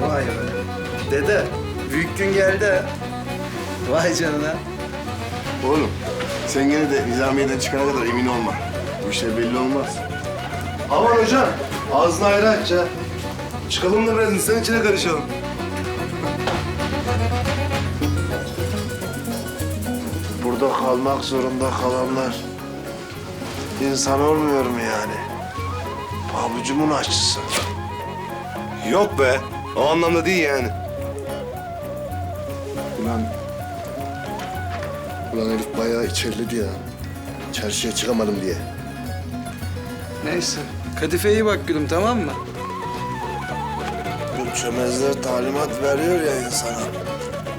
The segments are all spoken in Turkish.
Vay be. Dede, büyük gün geldi. Vay canına. Oğlum, sen gene de nizamiyeden çıkana kadar emin olma. Bu işler belli olmaz. Aman hocam, ağzını ayrı aç ya. Çıkalım da biraz insan içine karışalım. Burada kalmak zorunda kalanlar insan olmuyor mu yani? Pabucumun aşçısı. Yok be. O anlamda değil yani. Ulan Ulan herif bayağı içerledi ya. Çarşıya çıkamadım diye. Neyse, Kadife iyi bak gülüm tamam mı? Bu çömezler talimat veriyor ya insana.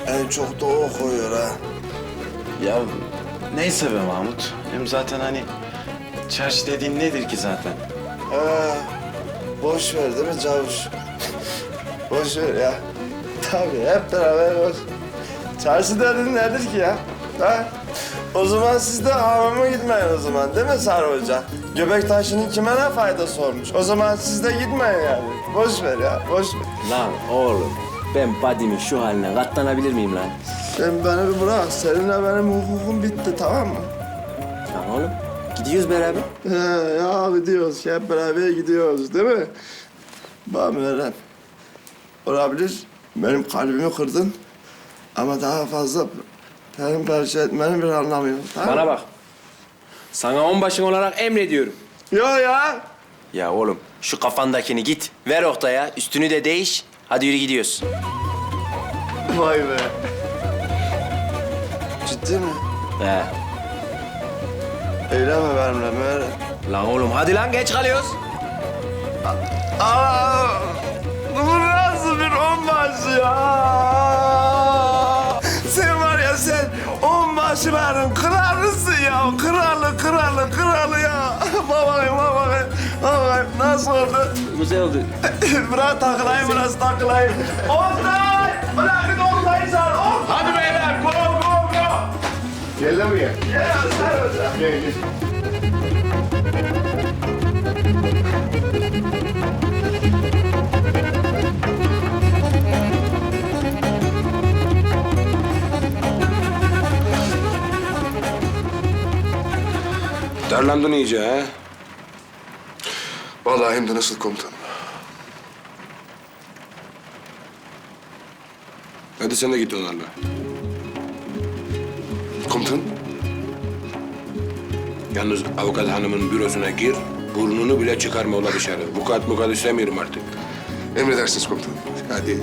En çok da o koyuyor ha. Ya neyse be Mahmut. Hem zaten hani çarşı dediğin nedir ki zaten? Ha, boş ver değil mi Cavuş? boş ver ya. Tabii hep beraber boş. Çarşı derdin nedir ki ya? Ha? O zaman siz de hamama gitmeyin o zaman değil mi Sarı Hoca? Göbek taşının kime ne faydası olmuş? O zaman siz de gitmeyin yani. Boş ver ya, boş ver. Lan oğlum ben badimin şu haline katlanabilir miyim lan? Sen beni bir bırak. Seninle benim hukukum bitti tamam mı? Lan oğlum gidiyoruz beraber. He, ya gidiyoruz. Hep beraber gidiyoruz değil mi? Bak Meryem. Olabilir. Benim kalbimi kırdın. Ama daha fazla benim parça etmenin bir anlamı yok. Tamam? Bana bak. Sana onbaşın olarak emrediyorum. Yo ya. Ya oğlum şu kafandakini git. Ver Oktay'a. Üstünü de değiş. Hadi yürü gidiyoruz. Vay be. Ciddi mi? He. Eyleme benimle Meryem. Lan oğlum hadi lan geç kalıyoruz. Aa, bu nasıl bir onbaşı ya? Sen var ya sen onbaşıların kralısın ya. Kralı, kralı, kralı ya. Babakayım, babakayım. Babakayım nasıl oldu? Güzel oldu. biraz takılayım, biraz takılayım. Oktay! Bırakın Gel lan buraya. Gel. Darlandın iyice ha? Vallahi hem de nasıl komutanım. Hadi sen de git onlarla. Komutanım? Yalnız avukat hanımın bürosuna gir, burnunu bile çıkarma ola dışarı. Vukuat mukat istemiyorum artık. Emredersiniz komutanım. Hadi.